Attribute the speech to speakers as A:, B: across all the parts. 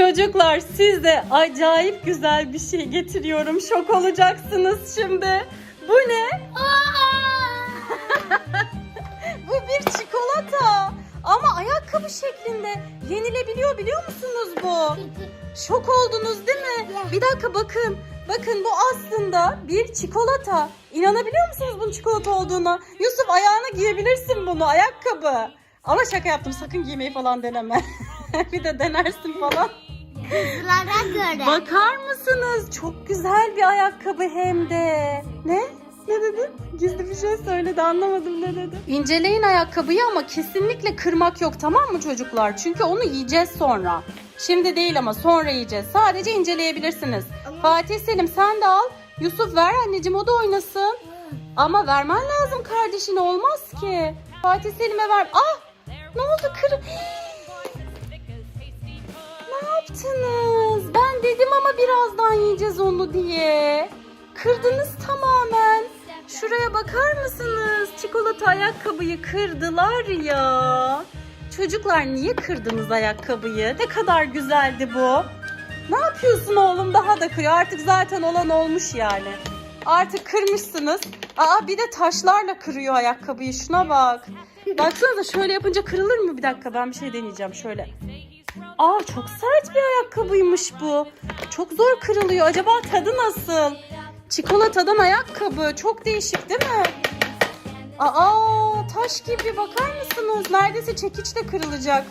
A: Çocuklar size acayip güzel bir şey getiriyorum. Şok olacaksınız şimdi. Bu ne? Bu bir çikolata. Ama ayakkabı şeklinde yenilebiliyor biliyor musunuz bu? Şok oldunuz değil mi? Bir dakika bakın. Bakın bu aslında bir çikolata. İnanabiliyor musunuz bunun çikolata olduğuna? Yusuf ayağına giyebilirsin bunu ayakkabı. Ama şaka yaptım sakın giymeyi falan deneme. bir de denersin falan.
B: Kızlara göre.
A: Bakar mısınız? Çok güzel bir ayakkabı hem de. Ne? Ne dedin? Gizli bir şey söyledi anlamadım ne dedi. İnceleyin ayakkabıyı ama kesinlikle kırmak yok tamam mı çocuklar? Çünkü onu yiyeceğiz sonra. Şimdi değil ama sonra yiyeceğiz. Sadece inceleyebilirsiniz. Fatih Selim sen de al. Yusuf ver anneciğim o da oynasın. Ama vermen lazım kardeşine olmaz ki. Fatih Selim'e ver. Ah! Ne oldu kır? Birazdan yiyeceğiz onu diye. Kırdınız tamamen. Şuraya bakar mısınız? Çikolata ayakkabıyı kırdılar ya. Çocuklar niye kırdınız ayakkabıyı? Ne kadar güzeldi bu. Ne yapıyorsun oğlum? Daha da kırıyor. Artık zaten olan olmuş yani. Artık kırmışsınız. Aa bir de taşlarla kırıyor ayakkabıyı. Şuna bak. Baksanıza şöyle yapınca kırılır mı? Bir dakika ben bir şey deneyeceğim şöyle. Aa çok sert bir ayakkabıymış bu. Çok zor kırılıyor. Acaba tadı nasıl? Çikolatadan ayakkabı. Çok değişik değil mi? Aa taş gibi bakar mısınız? Neredeyse çekiçle kırılacak.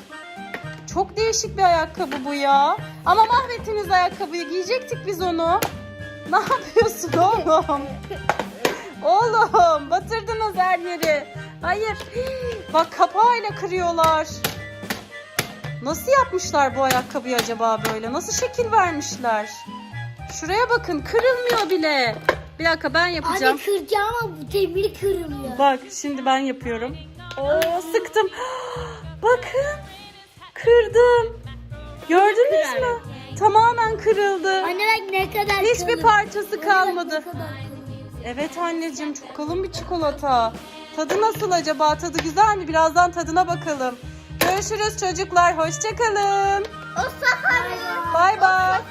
A: Çok değişik bir ayakkabı bu ya. Ama mahvettiniz ayakkabıyı. Giyecektik biz onu. Ne yapıyorsun oğlum? Oğlum batırdınız her yeri. Hayır. Bak kapağıyla kırıyorlar. Nasıl yapmışlar bu ayakkabıyı acaba böyle? Nasıl şekil vermişler? Şuraya bakın kırılmıyor bile. Bir dakika ben yapacağım.
B: Anne kıracağım ama bu demir kırılıyor.
A: Bak şimdi ben yapıyorum. Oo sıktım. Bakın. Kırdım. Gördünüz mü? Tamamen kırıldı.
B: Anne bak ne kadar
A: Hiçbir
B: kalın.
A: parçası kalmadı. Evet anneciğim çok kalın bir çikolata. Tadı nasıl acaba? Tadı güzel mi? Birazdan tadına bakalım. Görüşürüz çocuklar. Hoşçakalın.
B: O sakarı.
A: Bay bay.